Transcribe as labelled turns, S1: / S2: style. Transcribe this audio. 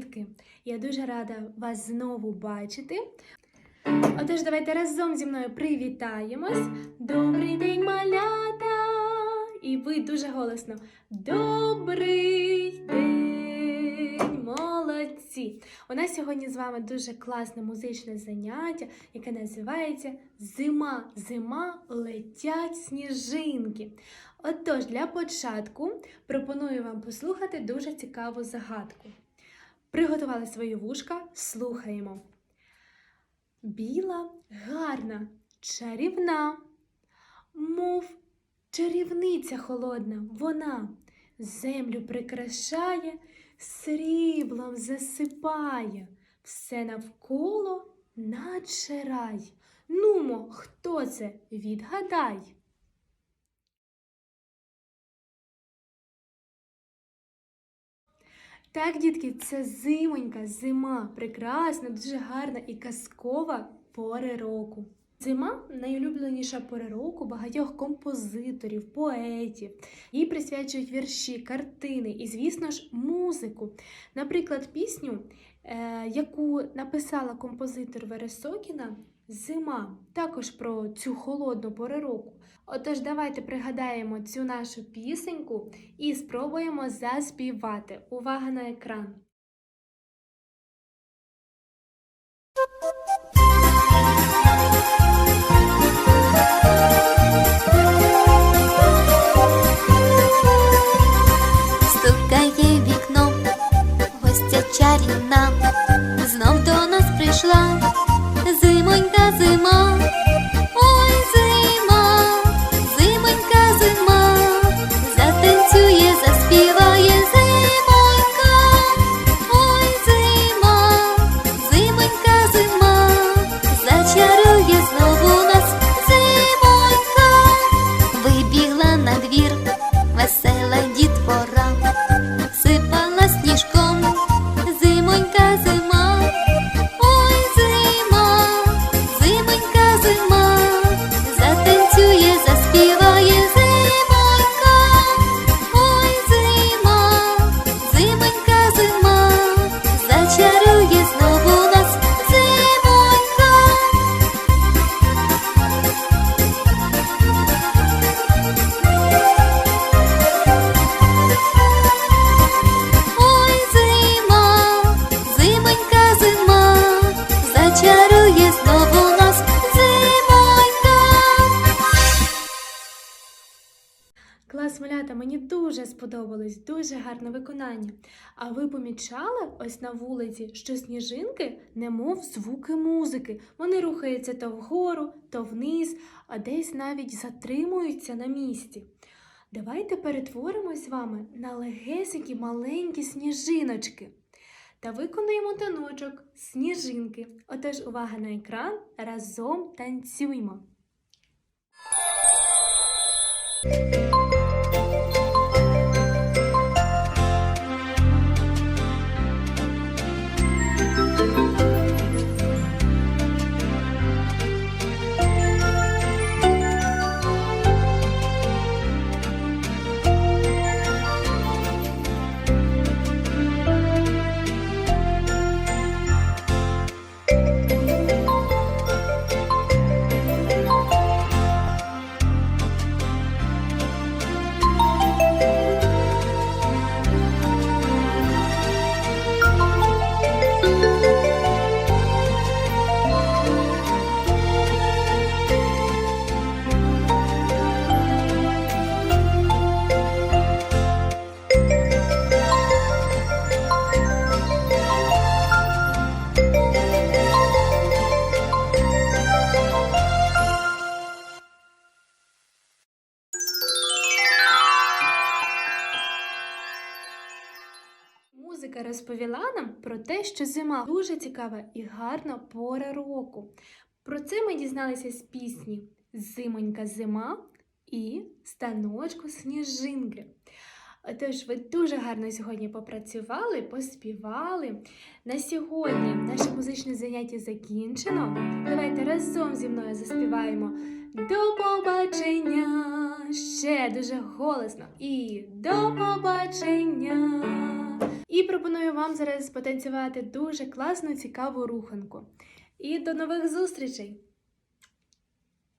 S1: дітки! Я дуже рада вас знову бачити. Отож, давайте разом зі мною привітаємось. Добрий день, малята! І ви дуже голосно. Добрий день, молодці! У нас сьогодні з вами дуже класне музичне заняття, яке називається Зима. Зима летять сніжинки. Отож, для початку пропоную вам послухати дуже цікаву загадку. Приготували свої вушка, слухаємо. Біла, гарна, чарівна, мов чарівниця холодна, вона землю прикрашає, сріблом засипає, все навколо наче рай. Нумо, хто це? Відгадай. Так, дітки, це зимонька, зима, прекрасна, дуже гарна і казкова пори року. Зима найулюбленіша пора року багатьох композиторів, поетів. Їй присвячують вірші, картини і, звісно ж, музику. Наприклад, пісню, е, яку написала композитор Вересокіна Зима, також про цю холодну пору року. Отож, давайте пригадаємо цю нашу пісеньку і спробуємо заспівати. Увага на екран.
S2: Стукає вікно, гостя чарівна,
S1: let's мені дуже сподобалось, дуже гарне виконання. А ви помічали ось на вулиці, що сніжинки немов звуки музики. Вони рухаються то вгору, то вниз, а десь навіть затримуються на місці. Давайте перетворимось з вами на легесенькі маленькі сніжиночки та виконуємо таночок сніжинки. Отож, увага на екран, разом танцюймо. Музика розповіла нам про те, що зима дуже цікава і гарна пора року. Про це ми дізналися з пісні Зимонька зима і станочку сніжинки. Отож, ви дуже гарно сьогодні попрацювали, поспівали. На сьогодні наше музичне заняття закінчено. Давайте разом зі мною заспіваємо. До побачення! ще дуже голосно. І до побачення! Пропоную вам зараз потанцювати дуже класну, цікаву руханку. І до нових зустрічей!